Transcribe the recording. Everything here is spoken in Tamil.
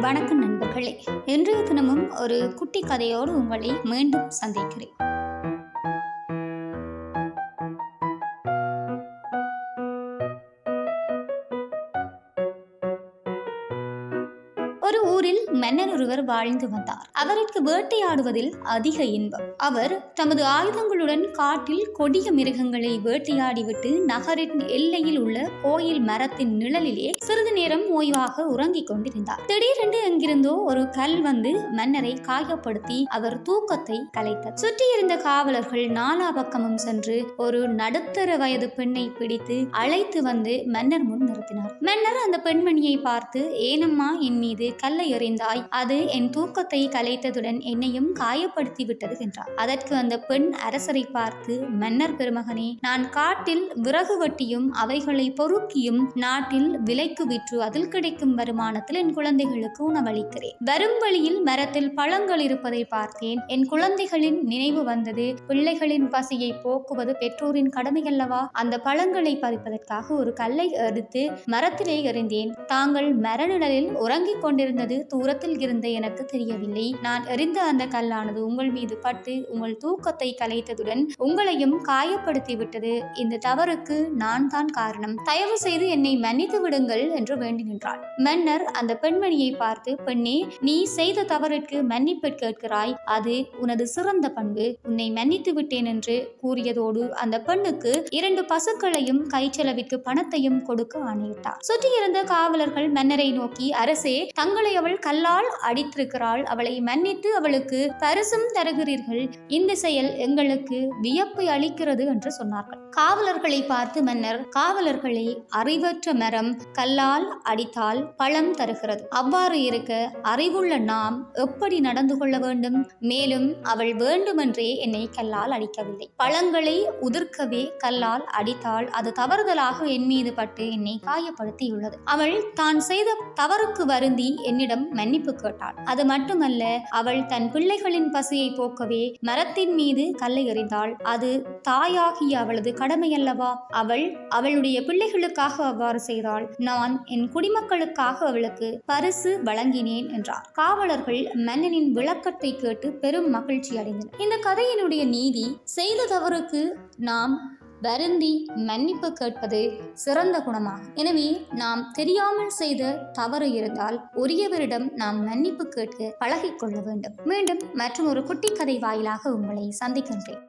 வணக்கம் நண்பர்களே. இன்றைய தினமும் ஒரு குட்டி கதையோடு உங்களை மீண்டும் சந்திக்கிறேன். ஒரு ஊரில் மன்னன் ஒருவர் வாழ்ந்து வந்தார். அவருக்கு வேட்டையாடுவதில் அதிக இன்பம். அவர் தமது ஆயுதங்களுடன் காட்டில் கொடிய மிருகங்களை வேட்டையாடிவிட்டு நகரின் எல்லையில் உள்ள கோயில் மரத்தின் நிழலிலே சிறிது நேரம் ஓய்வாக உறங்கிக் கொண்டிருந்தார். திடீரென்று எங்கிருந்தோ ஒரு கல் வந்து மன்னரை காயப்படுத்தி அவர் தூக்கத்தை கலைத்தார் சுற்றியிருந்த காவலர்கள் நாலா பக்கமும் சென்று ஒரு நடுத்தர வயது பெண்ணை பிடித்து அழைத்து வந்து மன்னர் முன் நிறுத்தினார். மன்னர் அந்த பெண்மணியை பார்த்து ஏனம்மா என் மீது கல்லை எறிந்தாய். அது என் தூக்கத்தை கலைத்ததுடன் என்னையும் காயப்படுத்தி விட்டது என்றார். அதற்கு அந்த பெண் அரசரை பார்த்து மன்னர் பெருமகனே நான் காட்டில் விறகு வெட்டியும் அவைகளை பொறுக்கியும் நாட்டில் விலைக்கு விற்று அதில் கிடைக்கும் வருமானத்தில் என் குழந்தைகளுக்கு உணவளிக்கிறேன். வரும் வழியில் மரத்தில் பழங்கள் இருப்பதை பார்த்தேன். என் குழந்தைகளின் நினைவு வந்தது பிள்ளைகளின் பசியை போக்குவது பெற்றோரின் கடமையல்லவா? அந்த பழங்களை பறிப்பதற்காக ஒரு கல்லை எடுத்து மரத்திலே எறிந்தேன். தாங்கள் மரநிழலில் உறங்கிக் இருந்தது தூரத்தில் இருந்த எனக்கு தெரியவில்லை. நான் எறிந்த அந்த கல்லானது உங்கள் மீது பட்டு உங்கள் தூக்கத்தை கலைத்ததுடன் உங்களையும் காயப்படுத்தி விட்டது இந்த தவறுக்கு நான் தான் காரணம். தயவு செய்து என்னை மன்னித்து விடுங்கள் என்று வேண்டி நின்றாள் மன்னர் அந்த பெண்மணியை பார்த்து பெண்ணே நீ செய்த தவறுக்கு மன்னிப்பு கேட்கிறாய். அது உனது சிறந்த பண்பு. உன்னை மன்னித்து விட்டேன் என்று கூறியதோடு அந்த பெண்ணுக்கு இரண்டு பசுக்களையும் கைச்செலவிற்கு பணத்தையும் கொடுக்க ஆணையிட்டார். சுற்றியிருந்த காவலர்கள் மன்னரை நோக்கி அரசே தங்களை அவள் கல்லால் அடித்திருக்கிறாள். அவளை மன்னித்து அவளுக்கு பரிசும் தருகிறீர்கள். இந்த செயல் எங்களுக்கு வியப்பை அளிக்கிறது என்று சொன்னார்கள். காவலர்களை பார்த்து மன்னர் காவலர்களை அறிவற்ற மரம் கல்லால் அடித்தால் பழம் தருகிறது. அவ்வாறு இருக்க அறிவுள்ள நாம் எப்படி நடந்து கொள்ள வேண்டும்? மேலும் அவள் வேண்டுமென்றே என்னை கல்லால் அடிக்கவில்லை. பழங்களை உதிர்க்கவே கல்லால் அடித்தால் அது தவறுதலாக என் மீது பட்டு என்னை காயப்படுத்தியுள்ளது. அவள் தான் செய்த தவறுக்கு வருந்தி என்னிடம் மன்னிப்பு கேட்டாள். அது மட்டுமல்ல அவள் தன் பிள்ளைகளின் பசியை போக்கவே மரத்தின் மீது கல்லை எறிந்தாள். அது தாயாகிய அவளது கடமையல்லவா? அவள் அவளுடைய பிள்ளைகளுக்காக அவ்வாறு செய்தாள். நான் என் குடிமக்களுக்காக அவளுக்கு பரிசு வழங்கினேன் என்றார். காவலர்கள் மன்னனின் விளக்கத்தை கேட்டு பெரும் மகிழ்ச்சி அடைந்தனர் இந்த கதையினுடைய நீதி செய்த தவறுக்கு நாம் வருந்தி மன்னிப்பு கேட்பது சிறந்த குணமாகும். எனவே நாம் தெரியாமல் செய்த தவறு இருந்தால் உரியவரிடம் நாம் மன்னிப்பு கேட்க பழகிக்கொள்ள வேண்டும். மீண்டும் மற்றும் ஒரு குட்டி கதை வாயிலாக உங்களை சந்திக்கின்றேன்.